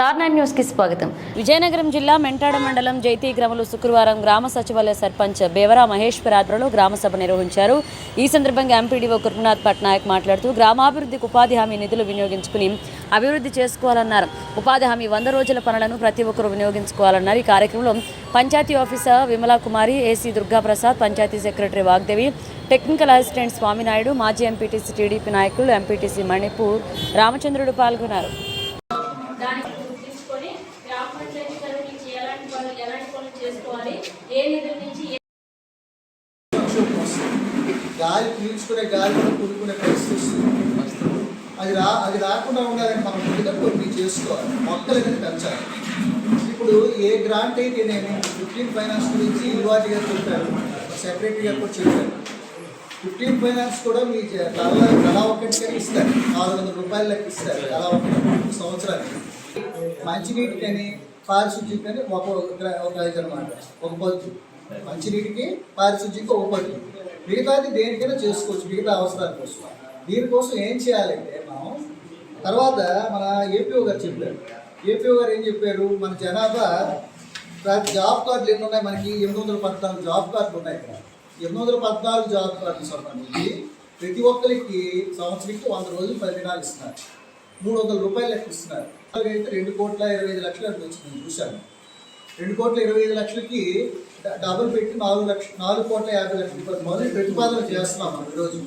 Star nine న్యూస్కి స్వాగతం. విజయనగరం జిల్లా మెంటాడ మండలం జైతీ గ్రామంలో శుక్రవారం గ్రామ సచివాలయ సర్పంచ్ బేవరా మహేశ్వర్ ఆధ్వర్యంలో గ్రామ సభ నిర్వహించారు. ఈ సందర్భంగా ఎంపీడీఓ కృపనాథ్ పట్నాయక్ మాట్లాడుతూ గ్రామాభివృద్ధికి ఉపాధి హామీ నిధులు వినియోగించుకుని అభివృద్ధి చేసుకోవాలన్నారు. ఉపాధి హామీ వంద రోజుల పనులను ప్రతి ఒక్కరూ వినియోగించుకోవాలన్నారు. ఈ కార్యక్రమంలో panchayat officer Vimala Kumari AC Durgaprasad panchayat secretary Vagdevi technical assistant Swaminaidu మాజీ ఎంపీటీసీ టీడీపీ నాయకులు ఎంపీటీసీ మణిపూర్ రామచంద్రుడు పాల్గొన్నారు దానికి గుర్తించుకొని గ్రామ పంచాయతీ తరఫు నుంచి ఎలాంటి పనులు చేసుకోవాలి ఏ నిధుల నుంచి గాలి పీల్చుకునే గాలి కూడా కూడుకునే పరిస్థితి వస్తుంది. అది రా అది రాకుండా ఉండాలని మనం ముందుగా కొన్ని చేసుకోవాలి. మొక్కలు అనేది పెంచాలి. ఇప్పుడు ఏ గ్రాంట్ అయితే నేను ఫిఫ్టీన్ ఫైనాన్స్ గురించి ఇల్వాటి గారు చెప్పారు. సెక్రటరీ గారు కూడా చెప్పారు. ఫిఫ్టీన్ ఫైనాన్స్ కూడా మీ జ- తల తల ఒక్కటికని ఇస్తారు. నాలుగు వందల రూపాయల లెక్క ఇస్తారు. తల ఒకటి సంవత్సరానికి. మంచినీటికని పారిశుద్ధ్యం అని ఒక- ఒక ఇది అనమాట ఒక పొద్దు మంచినీటికి పారిశుద్ధ్యంకి ఒక పొద్దు మిగతాది దేనికైనా చేసుకోవచ్చు. మిగతా అవసరాల కోసం. దీనికోసం ఏం చేయాలంటే మనం తర్వాత మన ఏపీఓ గారు చెప్పారు. ఏపీఓ గారు ఏం చెప్పారు? మన జనాభా జాబ్ కార్డులు ఎన్ని ఉన్నాయి మనకి? ఎనిమిది వందల పద్నాలుగు జాబ్ కార్డులు ఉన్నాయి ఇక్కడ. ఎనిమిది వందల పద్నాలుగు జాబ్ కార్డులు సంబంధించి ప్రతి ఒక్కరికి సంవత్సరానికి వంద రోజులు పది దినాలు ఇస్తున్నారు. మూడు వందల రూపాయలు లెక్క ఇస్తున్నారు. అయితే రెండు కోట్ల ఇరవై ఐదు లక్షలు అట్లా వచ్చింది చూశాను. రెండు కోట్ల ఇరవై ఐదు లక్షలకి డబుల్ పెట్టి నాలుగు లక్ష నాలుగు కోట్ల యాభై లక్షలు. మొదటి ప్రతిపాదన చేస్తున్నాం మనం ఈరోజు.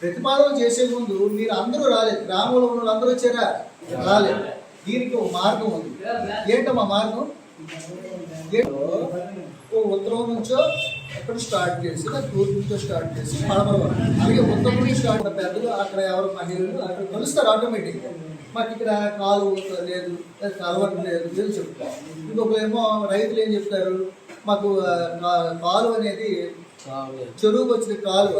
ప్రతిపాదన చేసే ముందు మీరు అందరూ రాలేదు. గ్రామంలో ఉన్న అందరూ వచ్చారా? రాలేదు. దీనికి ఒక మార్గం ఉంది. ఏంటమ్మా మార్గం? ఓ ఉత్తరం నుంచో ఎక్కడ స్టార్ట్ చేసి లేదా స్టార్ట్ చేసి పడమర అలాగే ఉత్తరం నుంచి స్టార్ట్ పెద్దలు అక్కడ ఎవరు మహిళలు అక్కడ కలుస్తారు ఆటోమేటిక్గా మాకు ఇక్కడ కాలు లేదు లేదా కలవటం లేదు వీళ్ళు చెప్తారు ఏమో రైతులు ఏం చెప్తారు మాకు కాలువ అనేది చెరువుకి వచ్చిన కాలువ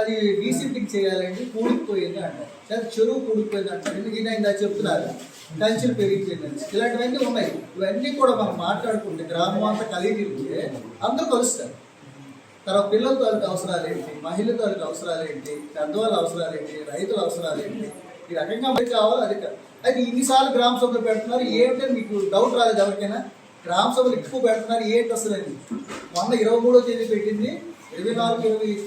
అది డీసెంటింగ్ చేయాలండి కూడుకుపోయింది అంటారు లేదా చెరువు కూడుకుపోయింది అంటారు ఎందుకు ఈయన ఇందా చెప్తున్నారు? కంచెలు పెరిగిపోయిందని ఇలాంటివన్నీ ఉన్నాయి. ఇవన్నీ కూడా మనం మాట్లాడుకుంటే గ్రామం అంతా కలిగి ఉంటే అందరూ కలుస్తారు. తర్వాత పిల్లల తాలూకు అవసరాలు ఏంటి మహిళల తాలూకు అవసరాలు ఏంటి పెద్దవాళ్ళ అవసరాలు ఏంటి రైతుల అవసరాలు ఏంటి ఈ రకంగా మరి కావాలి? అది కాదు. అయితే ఇన్నిసార్లు గ్రామ సభలు పెడుతున్నారు. ఏంటంటే మీకు డౌట్ రాలేదు ఎవరికైనా? గ్రామ సభలు ఎక్కువ పెడుతున్నారు. ఏంటి అసలు అని మొన్న ఇరవై మూడో తేదీ పెట్టింది. ఇరవై నాలుగు ఇరవై ఐదు